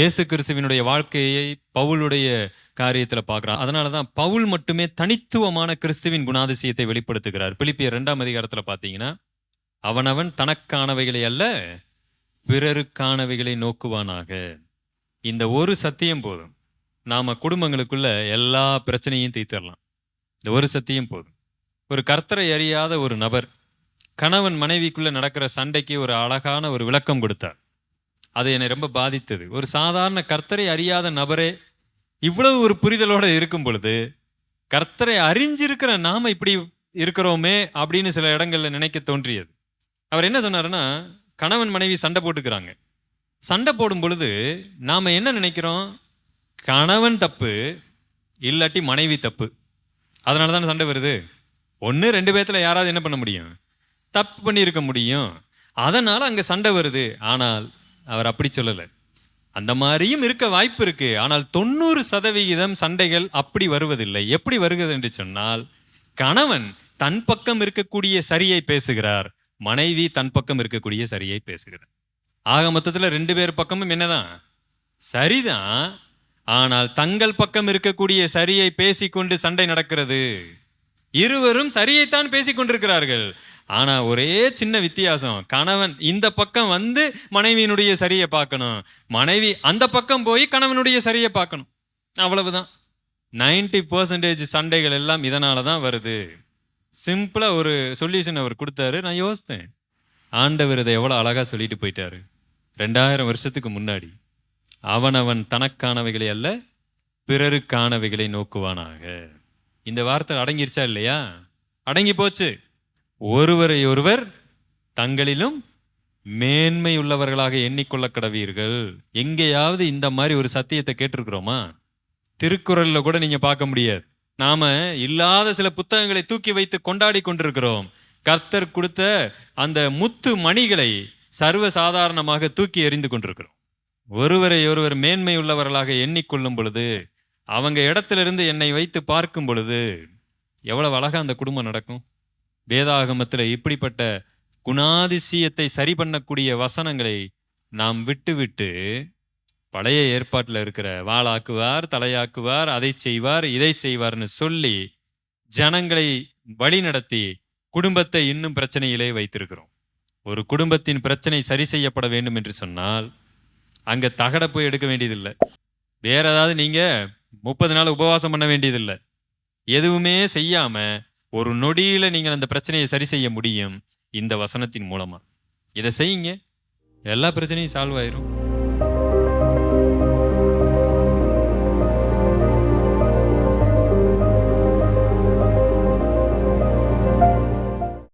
இயேசு கிறிஸ்துவினுடைய வாழ்க்கையை பவுலுடைய காரியத்தில் பார்க்குறான். அதனால தான் பவுல் மட்டுமே தனித்துவமான கிறிஸ்துவின் குணாதிசயத்தை வெளிப்படுத்துகிறார். பிலிப்பியர் ரெண்டாம் அதிகாரத்தில் பார்த்தீங்கன்னா அவனவன் தனக்கானவைகளை அல்ல பிறருக்கானவைகளை நோக்குவானாக. இந்த ஒரு சத்தியம் போதும். நாம் குடும்பங்களுக்குள்ள எல்லா பிரச்சனையும் தீர்த்திடலாம். இந்த ஒரு சத்தியம் போதும். ஒரு கர்த்தரை அறியாத ஒரு நபர் கணவன் மனைவிக்குள்ளே நடக்கிற சண்டைக்கு ஒரு அழகான ஒரு விளக்கம் கொடுத்தார். அது என்னை ரொம்ப பாதித்தது. ஒரு சாதாரண கர்த்தரை அறியாத நபரே இவ்வளவு ஒரு புரிதலோடு இருக்கும் பொழுது கர்த்தரை அறிஞ்சிருக்கிற நாம் இப்படி இருக்கிறோமே அப்படின்னு சில இடங்களில் நினைக்க தோன்றியது. அவர் என்ன சொன்னாருன்னா கணவன் மனைவி சண்டை போட்டுக்கிறாங்க. சண்டை போடும் பொழுது நாம் என்ன நினைக்கிறோம்? கணவன் தப்பு இல்லாட்டி மனைவி தப்பு. அதனால தானே சண்டை வருது? ஒன்று ரெண்டு பேர்த்தில் யாராவது என்ன பண்ண முடியும்? தப்பு பண்ணியிருக்க முடியும். அதனால் அங்கே சண்டை வருது. ஆனால் அவர் அப்படி சொல்லலை. அந்த மாதிரியும் இருக்க வாய்ப்பு இருக்கு. ஆனால் தொண்ணூறு சதவிகிதம் சண்டைகள் அப்படி வருவதில்லை. எப்படி வருகிறது என்று சொன்னால் கணவன் தன் பக்கம் இருக்கக்கூடிய சரியை பேசுகிறார். மனைவி தன் பக்கம் இருக்கக்கூடிய சரியை பேசுகிறார். ஆக மொத்தத்தில் ரெண்டு பேர் பக்கமும் என்னதான்? சரிதான். ஆனால் தங்கள் பக்கம் இருக்கக்கூடிய சரியை பேசிக்கொண்டு சண்டை நடக்கிறது. இருவரும் சரியைத்தான் பேசிக் கொண்டிருக்கிறார்கள். ஆனா ஒரே சின்ன வித்தியாசம். கணவன் இந்த பக்கம் வந்து மனைவியினுடைய சரியை பார்க்கணும். மனைவி அந்த பக்கம் போய் கணவனுடைய சரியை பார்க்கணும். அவ்வளவுதான். 90% பர்சன்டேஜ் சண்டைகள் எல்லாம் இதனால தான் வருது. சிம்பிளாக ஒரு சொல்யூஷன் அவர் கொடுத்தாரு. நான் யோசித்தேன். ஆண்டவர் இதை எவ்வளோ அழகாக சொல்லிட்டு போயிட்டாரு. ரெண்டாயிரம் வருஷத்துக்கு முன்னாடி. அவனவன் தனக்கானவைகளை அல்ல பிறருக்கானவைகளை நோக்குவானாக. இந்த வார்த்தை அடங்கிருச்சா இல்லையா? அடங்கி போச்சு. ஒருவரை ஒருவர் தங்களிலும் மேன்மை உள்ளவர்களாக எண்ணிக்கொள்ள கடவீர்கள். எங்கேயாவது இந்த மாதிரி ஒரு சத்தியத்தை கேட்டிருக்கிறோமா? திருக்குறளில் கூட நீங்கள் பார்க்க முடியாது. நாம இல்லாத சில புத்தகங்களை தூக்கி வைத்து கொண்டாடி கொண்டிருக்கிறோம். கர்த்தர் கொடுத்த அந்த முத்து மணிகளை சர்வ சாதாரணமாக தூக்கி எறிந்து கொண்டிருக்கிறோம். ஒருவரை ஒருவர் மேன்மை உள்ளவர்களாக எண்ணிக்கொள்ளும் பொழுது அவங்க இடத்துல இருந்து என்னை வைத்து பார்க்கும் பொழுது எவ்வளவு அழகா அந்த குடும்பம் நடக்கும். வேதாகமத்தில் இப்படிப்பட்ட குணாதிசயத்தை சரி பண்ணக்கூடிய வசனங்களை நாம் விட்டுவிட்டு பழைய ஏற்பாட்டில் இருக்கிற வாளாக்குவார் தலையாக்குவார் அதை செய்வார் இதை செய்வார்னு சொல்லி ஜனங்களை வழிநடத்தி குடும்பத்தை இன்னும் பிரச்சனையிலே வைத்திருக்கிறோம். ஒரு குடும்பத்தின் பிரச்சனை சரி செய்யப்பட வேண்டும் என்று சொன்னால் அங்கே தகட போய் எடுக்க வேண்டியதில்லை. வேற ஏதாவது நீங்கள் முப்பது நாள் உபவாசம் பண்ண வேண்டியதில்லை. எதுவுமே செய்யாம ஒரு நொடியில நீங்கள் அந்த பிரச்சனையை சரி செய்ய முடியும் இந்த வசனத்தின் மூலமா. இதை செய்யுங்க. எல்லா பிரச்சனையும் சால்வ் ஆயிரும்.